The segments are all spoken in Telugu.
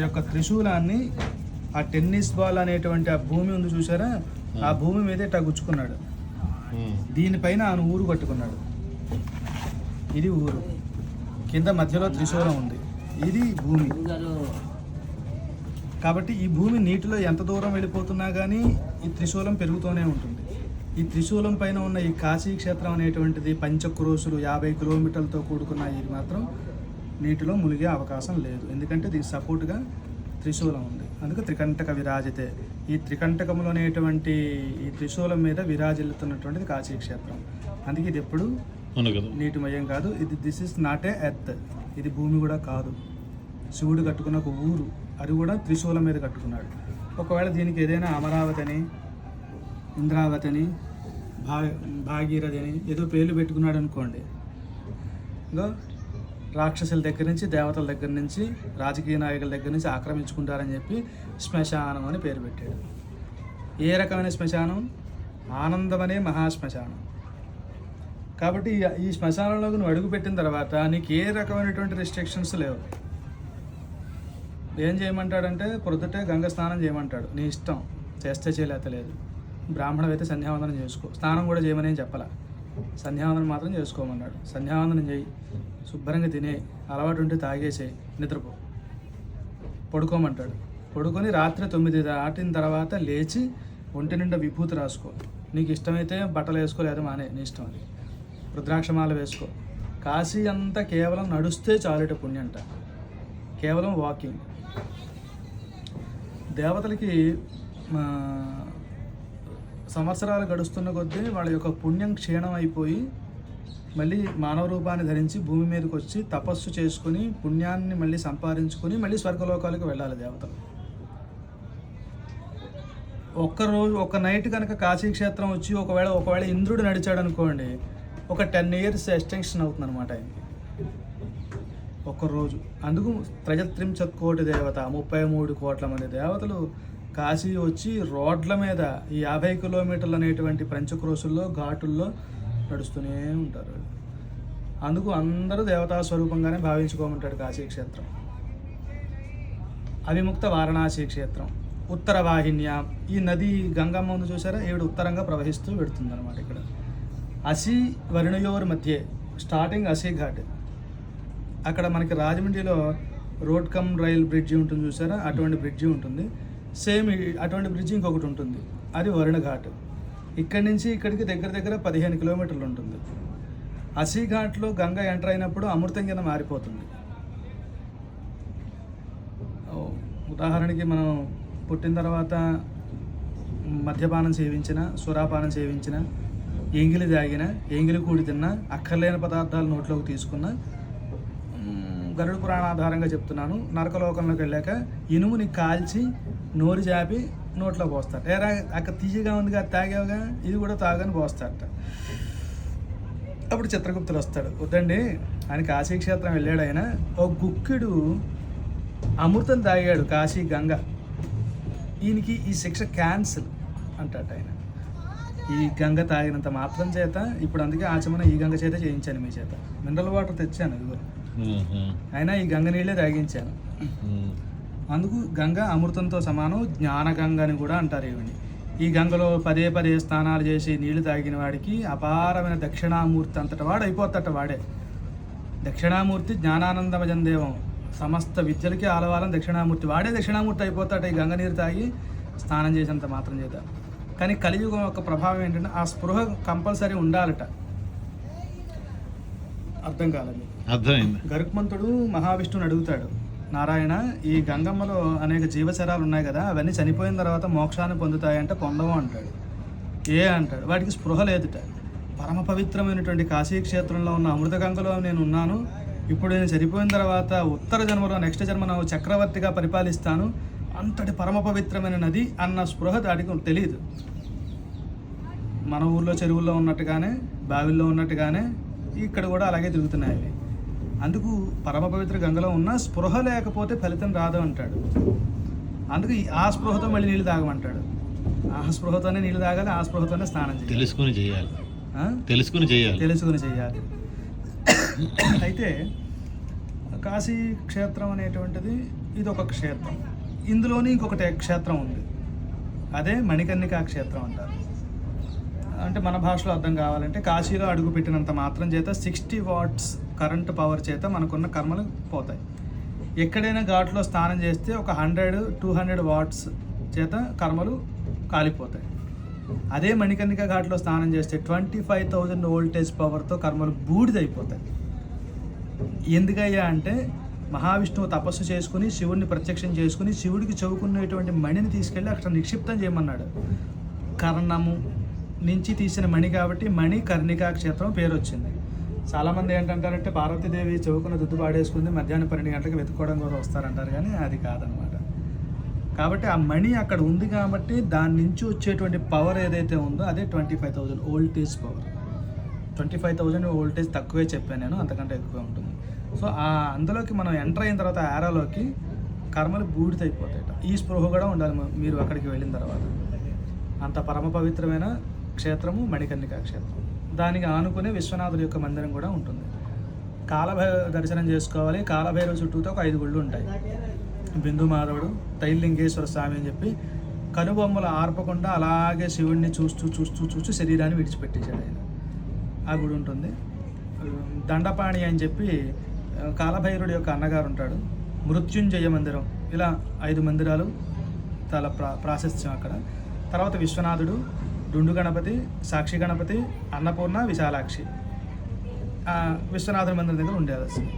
ఈ యొక్క త్రిశూలాన్ని ఆ టెన్నిస్ బాల్ అనేటువంటి ఆ భూమి ఉంది చూసారా ఆ భూమి మీదే ఇట్టా గుచ్చుకున్నాడు. దీనిపైన ఆయన ఊరు కట్టుకున్నాడు. ఇది ఊరు. కింద మధ్యలో త్రిశూలం ఉంది. ఇది భూమి. కాబట్టి ఈ భూమి నీటిలో ఎంత దూరం వెళ్ళిపోతున్నా కానీ ఈ త్రిశూలం పెరుగుతూనే ఉంటుంది. ఈ త్రిశూలం పైన ఉన్న ఈ కాశీ క్షేత్రం అనేటువంటిది పంచక్రోసులు యాభై కిలోమీటర్లతో కూడుకున్న ఇది మాత్రం నీటిలో మునిగే అవకాశం లేదు. ఎందుకంటే దీనికి సపోర్ట్గా త్రిశూలం ఉంది. అందుకు త్రికంటక విరాజితే ఈ త్రికంటకములు అనేటువంటి ఈ త్రిశూలం మీద విరాజిల్లుతున్నటువంటిది కాశీ క్షేత్రం. అందుకే ఇది ఎప్పుడు నీటిమయం కాదు. ఇది this is not a earth ఇది భూమి కూడా కాదు. శివుడు కట్టుకున్న ఒక ఊరు. అది కూడా త్రిశూలం మీద కట్టుకున్నాడు. ఒకవేళ దీనికి ఏదైనా అమరావతి అని ఇంద్రావతి అని భా భాగీరథి అని ఏదో పేర్లు పెట్టుకున్నాడు అనుకోండి ఇంకో రాక్షసుల దగ్గర నుంచి దేవతల దగ్గర నుంచి రాజకీయ నాయకుల దగ్గర నుంచి ఆక్రమించుకుంటారని చెప్పి శ్మశానం అని పేరు పెట్టాడు. ఏ రకమైన శ్మశానం? ఆనందమనే మహాశ్మశానం. కాబట్టి ఈ- ఈ శ్మశానంలోకి నువ్వు అడుగు పెట్టిన తర్వాత నీకు ఏ రకమైనటువంటి రిస్ట్రిక్షన్స్ లేవు. ఏం చేయమంటాడంటే పొద్దుటే గంగ స్నానం చేయమంటాడు. నీ ఇష్టం. చేస్తే చేయలేత లేదు. బ్రాహ్మణం అయితే సంధ్యావందనం చేసుకో. స్నానం కూడా చేయమని ఏం చెప్పాల? సంధ్యావందనం మాత్రం చేసుకోమన్నాడు. సంధ్యావందనం చేయి. శుభ్రంగా తినే. అలవాటు ఉంటే తాగేసేయి నిద్రపో. పడుకోమంటాడు. పడుకొని రాత్రి తొమ్మిది దాటిన తర్వాత లేచి ఒంటి నిండా విభూతి రాసుకో. నీకు ఇష్టమైతే బట్టలు వేసుకో లేదా మానే. నీ ఇష్టం అది. రుద్రాక్షమాల వేసుకో. కాశీ అంతా కేవలం నడుస్తే చాలుట పుణ్యంట. కేవలం వాకింగ్. దేవతలకి సంవత్సరాలు గడుస్తున్న కొద్దీ వాళ్ళ యొక్క పుణ్యం క్షీణం అయిపోయి మళ్ళీ మానవ రూపాన్ని ధరించి భూమి మీదకి వచ్చి తపస్సు చేసుకుని పుణ్యాన్ని మళ్ళీ సంపాదించుకుని మళ్ళీ స్వర్గలోకాలకు వెళ్ళాలి దేవతలు ఒక్క రోజు ఒక నైట్ కనుక కాశీ క్షేత్రం వచ్చి ఒకవేళ ఒకవేళ ఇంద్రుడు నడిచాడు అనుకోండి ఒక టెన్ ఇయర్స్ ఎక్స్టెన్షన్ అవుతుంది అనమాట ఆయనకి. ఒక్క రోజు. అందుకు త్రజత్రింశత్ కోటి దేవత ముప్పై మూడు కోట్ల మంది దేవతలు కాశీ వచ్చి రోడ్ల మీద ఈ యాభై కిలోమీటర్లు అనేటువంటి పంచక్రోసుల్లో ఘాటుల్లో నడుస్తూనే ఉంటారు. అందుకు అందరూ దేవతా స్వరూపంగానే భావించుకోమంటాడు కాశీ క్షేత్రం. అవిముక్త వారణాసి క్షేత్రం ఉత్తర వాహిన్య ఈ నది గంగమ్మ ఉంది చూసారా? ఏడు ఉత్తరంగా ప్రవహిస్తూ పెడుతుంది అనమాట ఇక్కడ. అసి వరుణయోర్ మధ్య స్టార్టింగ్ అసి ఘాట్. అక్కడ మనకి రాజమండ్రిలో రోడ్ కమ్ రైల్ బ్రిడ్జి ఉంటుంది చూసారా? అటువంటి బ్రిడ్జి ఉంటుంది. సేమ్ అటువంటి బ్రిడ్జ్ ఇంకొకటి ఉంటుంది. అది వరుణ ఘాట్ ఇక్కడి నుంచి ఇక్కడికి దగ్గర దగ్గర పదిహేను కిలోమీటర్లు ఉంటుంది. అసీ ఘాట్లో గంగ ఎంటర్ అయినప్పుడు అమృతం కింద మారిపోతుంది. ఉదాహరణకి మనం పుట్టిన తర్వాత మద్యపానం సేవించిన సురాపానం సేవించిన ఎంగిలి తాగిన ఎంగిలి కూడి తిన్న అక్కర్లేని పదార్థాలు నోట్లోకి తీసుకున్న గరుడు పురాణ ఆధారంగా చెప్తున్నాను. నరకలోకంలోకి వెళ్ళాక ఇనుముని కాల్చి నోరు జాపి నోట్లో పోస్తాడు ఏరా అక్కడ తీయగా ఉందిగా అది తాగావుగా ఇది కూడా తాగని పోస్తాడట అప్పుడు చిత్రగుప్తుడు వస్తాడు. వద్దండి ఆయన కాశీ క్షేత్రం వెళ్ళాడు ఆయన. ఒక గుక్కిడు అమృతం తాగాడు కాశీ గంగ. ఈయనకి ఈ శిక్ష క్యాన్సిల్ అంటాడు ఆయన. ఈ గంగ తాగినంత మాత్రం చేత ఇప్పుడు అందుకే ఆచమన ఈ గంగ చేత చేయించాను మీ చేత. మినరల్ వాటర్ తెచ్చాను ఇదిగో. అయినా ఈ గంగ నీళ్ళే తాగించాను. అందుకు గంగ అమృతంతో సమానం జ్ఞాన గంగ అని కూడా అంటారు ఈవిని. ఈ గంగలో పదే పదే స్నానాలు చేసి నీళ్ళు తాగిన వాడికి అపారమైన దక్షిణామూర్తి అంతట వాడు అయిపోతట వాడే. దక్షిణామూర్తి జ్ఞానానందమజం దేవం. సమస్త విద్యలకి ఆలవాలం దక్షిణామూర్తి. వాడే దక్షిణామూర్తి అయిపోతాట ఈ గంగ నీరు తాగి స్నానం చేసినంత మాత్రం చేత. కానీ కలియుగం యొక్క ప్రభావం ఏంటంటే ఆ స్పృహ కంపల్సరీ ఉండాలట. అర్థం కాలేదు. అర్థమైంది. గరుక్మంతుడు మహావిష్ణువుని అడుగుతాడు. నారాయణ ఈ గంగమ్మలో అనేక జీవచరాలు ఉన్నాయి కదా అవన్నీ చనిపోయిన తర్వాత మోక్షాన్ని పొందుతాయంటే పొందవు అంటాడు. ఏ అంటాడు? వాటికి స్పృహ లేదుట. పరమ పవిత్రమైనటువంటి కాశీ క్షేత్రంలో ఉన్న అమృత గంగలో నేను ఉన్నాను. ఇప్పుడు నేను చనిపోయిన తర్వాత ఉత్తర జన్మలో నెక్స్ట్ జన్మ నాకు చక్రవర్తిగా పరిపాలిస్తాను. అంతటి పరమ పవిత్రమైన నది అన్న స్పృహ దాటికి తెలియదు మన ఊర్లో చెరువుల్లో ఉన్నట్టుగానే బావిల్లో ఉన్నట్టుగానే ఇక్కడ కూడా అలాగే తిరుగుతున్నాయి. అందుకు పరమ పవిత్ర గంగలో ఉన్న స్పృహ లేకపోతే ఫలితం రాదు అంటాడు. అందుకు ఈ- ఆ స్పృహతో మళ్ళీ నీళ్ళు తాగమంటాడు. ఆ స్పృహతోనే నీళ్ళు తాగాలి ఆ స్పృహతోనే స్నానం చేయాలి. తెలుసుకుని చేయాలి? తెలుసుకుని చేయాలి. తెలుసుకుని చేయాలి. అయితే కాశీ క్షేత్రం అనేటువంటిది ఇది ఒక క్షేత్రం. ఇందులోని ఇంకొకటి క్షేత్రం ఉంది. అదే మణికర్ణికా క్షేత్రం అంటారు. అంటే మన భాషలో అర్థం కావాలంటే కాశీలో అడుగు పెట్టినంత మాత్రం చేత సిక్స్టీ వాట్స్ కరెంట్ పవర్ చేత మనకున్న కర్మలు పోతాయి. ఎక్కడైనా ఘాట్లో స్నానం చేస్తే ఒక హండ్రెడ్ టూ హండ్రెడ్ వాట్స్ చేత కర్మలు కాలిపోతాయి. అదే మణికర్ణిక ఘాట్లో స్నానం చేస్తే ట్వంటీ ఫైవ్ థౌజండ్ వోల్టేజ్ పవర్తో కర్మలు బూడిదైపోతాయి. ఎందుకయ్యా అంటే మహావిష్ణువు తపస్సు చేసుకుని శివుడిని ప్రత్యక్షం చేసుకుని శివుడికి చెవుకున్నటువంటి మణిని తీసుకెళ్ళి అక్కడ నిక్షిప్తం చేయమన్నాడు. కర్ణము నుంచి తీసిన మణి కాబట్టి మణి కర్ణికా క్షేత్రం పేరు వచ్చింది చాలామంది ఏంటంటారంటే పార్వతీదేవి చౌకన దుద్దు పాడేసుకుంది మధ్యాహ్నం పన్నెండు గంటలకు వెతుక్కోవడం కోసం వస్తారంటారు కానీ అది కాదనమాట. కాబట్టి ఆ మణి అక్కడ ఉంది కాబట్టి దాని నుంచి వచ్చేటువంటి పవర్ ఏదైతే ఉందో అదే twenty five thousand voltage power twenty five thousand voltage తక్కువే చెప్పాను నేను అంతకంటే ఎక్కువ ఉంటుంది. సో ఆ అందులోకి మనం ఎంటర్ అయిన తర్వాత ఆరాలోకి కర్మలు బూడిదైపోతాయట. ఈ స్పృహ కూడా ఉండాలి మీరు అక్కడికి వెళ్ళిన తర్వాత. అంత పరమ పవిత్రమైన క్షేత్రము మణికర్ణికా క్షేత్రం దానికి ఆనుకునే విశ్వనాథుడి యొక్క మందిరం కూడా ఉంటుంది. కాలభైర దర్శనం చేసుకోవాలి. కాలభైరవ చుట్టూతో ఒక ఐదు గుళ్ళు ఉంటాయి. బిందు మాధవుడు తైలింగేశ్వర స్వామి అని చెప్పి కనుబొమ్మలు ఆర్పకుండా అలాగే శివుణ్ణి చూస్తూ చూస్తూ చూస్తూ శరీరాన్ని విడిచిపెట్టేశాడు ఆయన. ఆ గుడి ఉంటుంది. దండపాణి అని చెప్పి కాలభైరుడి యొక్క అన్నగారు ఉంటాడు. మృత్యుంజయ మందిరం. ఇలా ఐదు మందిరాలు చాలా ప్రా ప్రాశస్త్యం అక్కడ. తర్వాత విశ్వనాథుడు డుండు గణపతి సాక్షి గణపతి అన్నపూర్ణ విశాలాక్షి. ఆ, విశ్వనాథుని మందిరం దగ్గర ఉండేది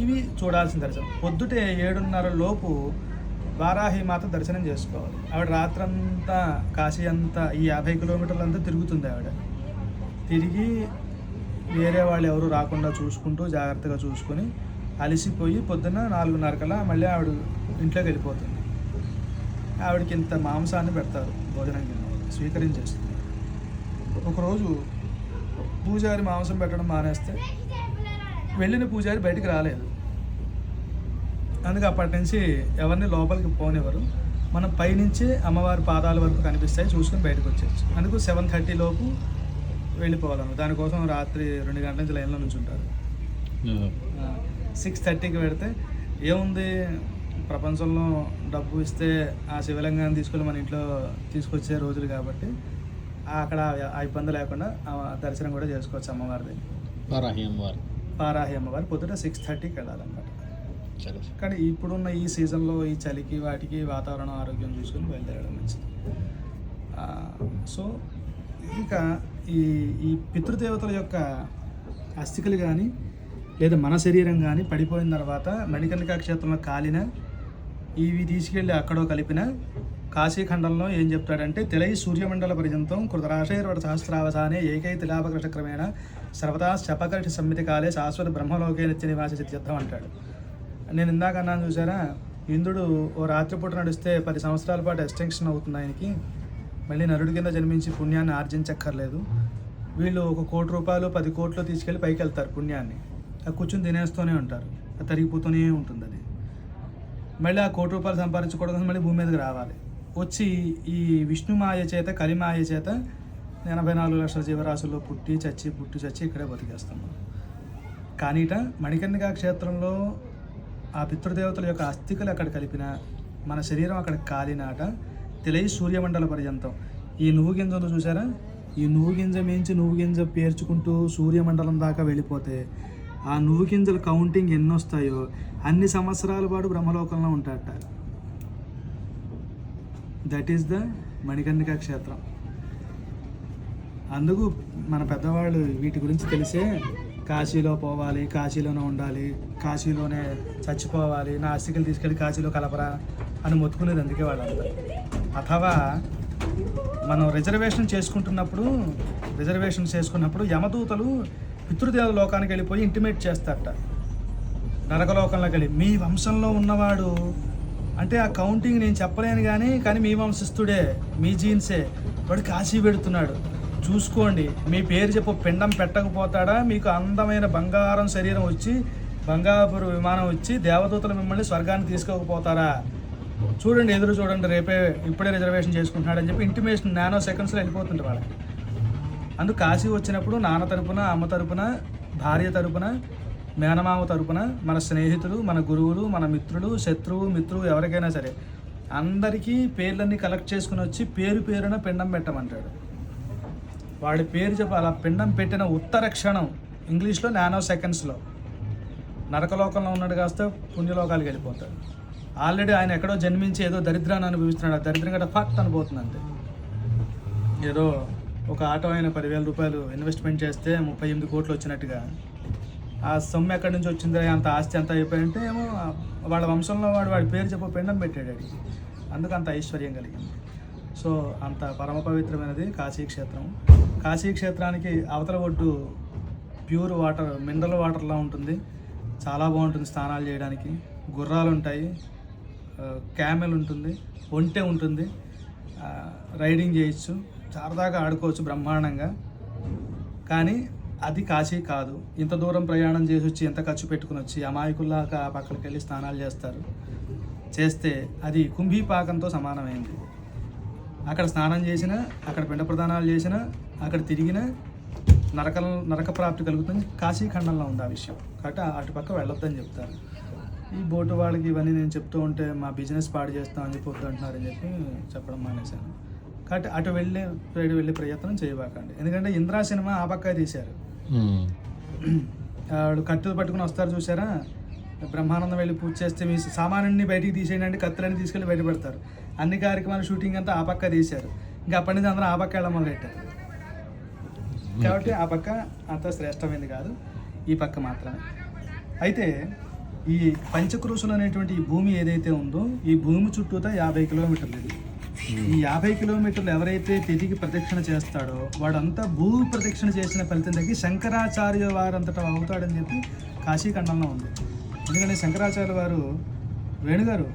ఇవి చూడాల్సిన దర్శనం. పొద్దుటే ఏడున్నర లోపు వారాహి మాత దర్శనం చేసుకోవాలి. ఆవిడ రాత్రంతా కాశీ అంతా ఈ యాభై కిలోమీటర్లంతా తిరుగుతుంది ఆవిడ. తిరిగి వేరే వాళ్ళు ఎవరు రాకుండా చూసుకుంటూ జాగ్రత్తగా చూసుకొని అలసిపోయి పొద్దున్న నాలుగున్నర కల్లా మళ్ళీ ఆవిడ ఇంట్లోకి వెళ్ళిపోతుంది. ఆవిడకి ఇంత మాంసాన్ని పెడతారు భోజనం కింద. స్వీకరించేస్తుంది. ఒకరోజు పూజారి మాంసం పెట్టడం మానేస్తే వెళ్ళిన పూజారి బయటికి రాలేదు. అందుకే అప్పటి నుంచి ఎవరిని లోపలికి పోనివ్వరు. మనం పైనుంచి అమ్మవారి పాదాల వరకు కనిపిస్తాయి చూసుకొని బయటకు వచ్చేయచ్చు. అందుకు సెవెన్ థర్టీ లోపు వెళ్ళిపోవాలను దానికోసం రాత్రి రెండు గంటల నుంచి లైన్లో నుంచి ఉంటారు సిక్స్ థర్టీకి పెడితే ఏముంది? ప్రపంచంలో డబ్బు ఇస్తే ఆ శివలింగాన్ని తీసుకెళ్ళి మన ఇంట్లో తీసుకొచ్చే రోజులు కాబట్టి అక్కడ ఆ ఇబ్బంది లేకుండా దర్శనం కూడా చేసుకోవచ్చు అమ్మవారిది. వారాహి అమ్మవారు. పారాహి అమ్మవారి పొద్దుట సిక్స్ థర్టీకి వెళ్ళాలన్నమాట. కానీ ఇప్పుడున్న ఈ సీజన్లో ఈ చలికి వాటికి వాతావరణం ఆరోగ్యం చూసుకొని బయలుదేరడం మంచిది. సో ఇంకా ఈ ఈ పితృదేవతల యొక్క అస్థికలు కానీ లేదా మన శరీరం కానీ పడిపోయిన తర్వాత మణికర్ణికా క్షేత్రంలో కాలిన ఇవి తీసుకెళ్ళి అక్కడో కలిపిన కాశీఖండంలో ఏం చెప్తాడంటే తెలై సూర్యమండల పర్యంతం కృతరాశైర్వట సహస్రావసానే ఏకై తిలాపకృషక్రమేణ సర్వదా శపకర్షి సమ్మితి కాలే శాశ్వత బ్రహ్మలోకే నిత్య నివాస సిద్ధ్యర్థం అంటాడు. నేను ఇందాక అన్నాను చూసారా ఇంద్రుడు ఓ రాత్రిపూట నడిస్తే పది సంవత్సరాల పాటు ఎక్స్టెన్షన్ అవుతుంది ఆయనకి. మళ్ళీ నరుడి కింద జన్మించి పుణ్యాన్ని ఆర్జించక్కర్లేదు. వీళ్ళు ఒక కోటి రూపాయలు పది కోట్లు తీసుకెళ్ళి పైకి వెళ్తారు పుణ్యాన్ని. అది కూర్చొని తినేస్తూనే ఉంటారు. అది తరిగిపోతూనే ఉంటుంది అది మళ్ళీ ఆ కోటి రూపాయలు సంపాదించుకోవడం మళ్ళీ భూమి మీదకి రావాలి. వచ్చి ఈ విష్ణుమాయ చేత కలిమాయ చేత ఎనభై నాలుగు లక్షల జీవరాశుల్లో పుట్టి చచ్చి పుట్టి చచ్చి ఇక్కడే బతికేస్తున్నాం. కానీట మణికర్ణికా క్షేత్రంలో ఆ పితృదేవతల యొక్క అస్థికలు అక్కడ కలిపిన మన శరీరం అక్కడ కాలినాట తెలియ సూర్యమండల పర్యంతం. ఈ నువ్వు గింజ చూసారా ఈ నువ్వు గింజ మించి నువ్వు గింజ పేర్చుకుంటూ సూర్యమండలం దాకా వెళ్ళిపోతే ఆ నువ్వు గింజల కౌంటింగ్ ఎన్ని వస్తాయో అన్ని సంవత్సరాల పాటు బ్రహ్మలోకంలో ఉంటాడట దట్ ఈస్ ద మణికర్ణికా క్షేత్రం. అందుకు మన పెద్దవాళ్ళు వీటి గురించి తెలిసే కాశీలో పోవాలి కాశీలోనే ఉండాలి కాశీలోనే చచ్చిపోవాలి నా అస్థికలు తీసుకెళ్ళి కాశీలో కలపరా అని మొత్తుకునేది అందుకే వాళ్ళంతా. అథవా మనం రిజర్వేషన్ చేసుకుంటున్నప్పుడు రిజర్వేషన్ చేసుకున్నప్పుడు యమదూతలు పితృదేవ లోకానికి వెళ్ళిపోయి ఇంటిమేట్ చేస్తారట. నరకలోకంలోకి వెళ్ళి మీ వంశంలో ఉన్నవాడు అంటే ఆ కౌంటింగ్ నేను చెప్పలేను కానీ కానీ మీ వంశస్థుడే మీ జీన్సే వాడు కాశీ పెడుతున్నాడు. చూసుకోండి మీ పేరు చెప్పు పిండం పెట్టకపోతాడా? మీకు అందమైన బంగారం శరీరం వచ్చి బంగాపురు విమానం వచ్చి దేవదూతలు మిమ్మల్ని స్వర్గాన్ని తీసుకోకపోతారా చూడండి ఎదురు చూడండి రేపే ఇప్పుడే రిజర్వేషన్ చేసుకుంటున్నాడని చెప్పి ఇంటిమేషన్ నానో సెకండ్స్లో వెళ్ళిపోతుంటారు వాళ్ళకి. అందుకు కాశీ వచ్చినప్పుడు నాన్న తరపున అమ్మ తరపున భార్య తరపున మేనమామ తరపున మన స్నేహితులు మన గురువులు మన మిత్రులు శత్రువు మిత్రువు ఎవరికైనా సరే అందరికీ పేర్లన్నీ కలెక్ట్ చేసుకుని వచ్చి పేరు పేరున పిండం పెట్టమంటాడు. వాడి పేరు చెప్పాలి అలా పిండం పెట్టిన ఉత్తర క్షణం ఇంగ్లీష్లో నానో సెకండ్స్లో నరకలోకంలో ఉన్నాడు కాస్త పుణ్యలోకాలకు వెళ్ళిపోతాడు. ఆల్రెడీ ఆయన ఎక్కడో జన్మించి ఏదో దరిద్రాన్ని అనుభవిస్తున్నాడు. ఆ దరిద్రం గట్ట ఫట్ అనిపోతుంది అంతే ఏదో ఒక ఆటో ఆయన పదివేల రూపాయలు ఇన్వెస్ట్మెంట్ చేస్తే ముప్పై ఎనిమిది కోట్లు వచ్చినట్టుగా. ఆ సొమ్ము ఎక్కడి నుంచి వచ్చిందో అంత ఆస్తి అంత అయిపోయింటే ఏమో వాళ్ళ వంశంలో వాడు వాడి పేరు చెప్ప పిండం పెట్టాడు అడిగి అందుకు అంత ఐశ్వర్యం కలిగింది. సో అంత పరమ పవిత్రమైనది కాశీ క్షేత్రం. కాశీ క్షేత్రానికి అవతల ఒడ్డు ప్యూర్ వాటర్ మినరల్ వాటర్లా ఉంటుంది. చాలా బాగుంటుంది స్నానాలు చేయడానికి. గుర్రాలు ఉంటాయి. క్యామెల్ ఉంటుంది. ఒంటె ఉంటుంది. రైడింగ్ చేయొచ్చు. సరదాగా ఆడుకోవచ్చు బ్రహ్మాండంగా. కానీ అది కాశీ కాదు. ఇంత దూరం ప్రయాణం చేసి వచ్చి ఎంత ఖర్చు పెట్టుకుని వచ్చి అమాయకుల్లాక ఆ పక్కకి వెళ్ళి స్నానాలు చేస్తారు. చేస్తే అది కుంభీపాకంతో సమానమైంది. అక్కడ స్నానం చేసిన అక్కడ పిండ ప్రదానాలు చేసిన అక్కడ తిరిగిన నరక నరక ప్రాప్తి కలుగుతుంది. కాశీఖండంలో ఉంది ఆ విషయం. కాబట్టి అటు పక్క వెళ్ళొద్దని చెప్తారు. ఈ బోటు వాళ్ళకి ఇవన్నీ నేను చెప్తూ ఉంటే మా బిజినెస్ పాడు చేస్తామని చెప్పి వద్దు అంటున్నారని చెప్పి చెప్పడం మానేశాను. కాబట్టి అటు వెళ్ళే సైడ్ వెళ్ళే ప్రయత్నం చేయబాకండి. ఎందుకంటే ఇంద్రా సినిమా ఆ పక్క తీశారు. వాళ్ళు కత్తులు పట్టుకుని వస్తారు చూసారా బ్రహ్మానందం వెళ్ళి పూజ చేస్తే మీ సామాన్ని బయటికి తీసేయండి అంటే కత్తులన్నీ తీసుకెళ్ళి బయట పెడతారు. అన్ని కార్యక్రమాలు షూటింగ్ అంతా ఆ పక్క తీశారు. ఇంకా అప్పటి నుంచి అందరూ ఆ పక్క వెళ్ళడం మొదలెట్టారు. కాబట్టి ఆ పక్క అంత శ్రేష్టమైనది కాదు. ఈ పక్క మాత్రమే. అయితే ఈ పంచక్రోశులు అనేటువంటి ఈ భూమి ఏదైతే ఉందో ఈ భూమి చుట్టూతా యాభై కిలోమీటర్లు ఇది. ఈ యాభై కిలోమీటర్లు ఎవరైతే తిరిగి ప్రదక్షిణ చేస్తాడో వాడంతా భూ ప్రదక్షిణ చేసిన ఫలితం తగ్గి శంకరాచార్య వారంతటా అవుతాడని చెప్పి కాశీఖండంలో ఉంది. ఎందుకంటే శంకరాచార్య వారు వేణుగారు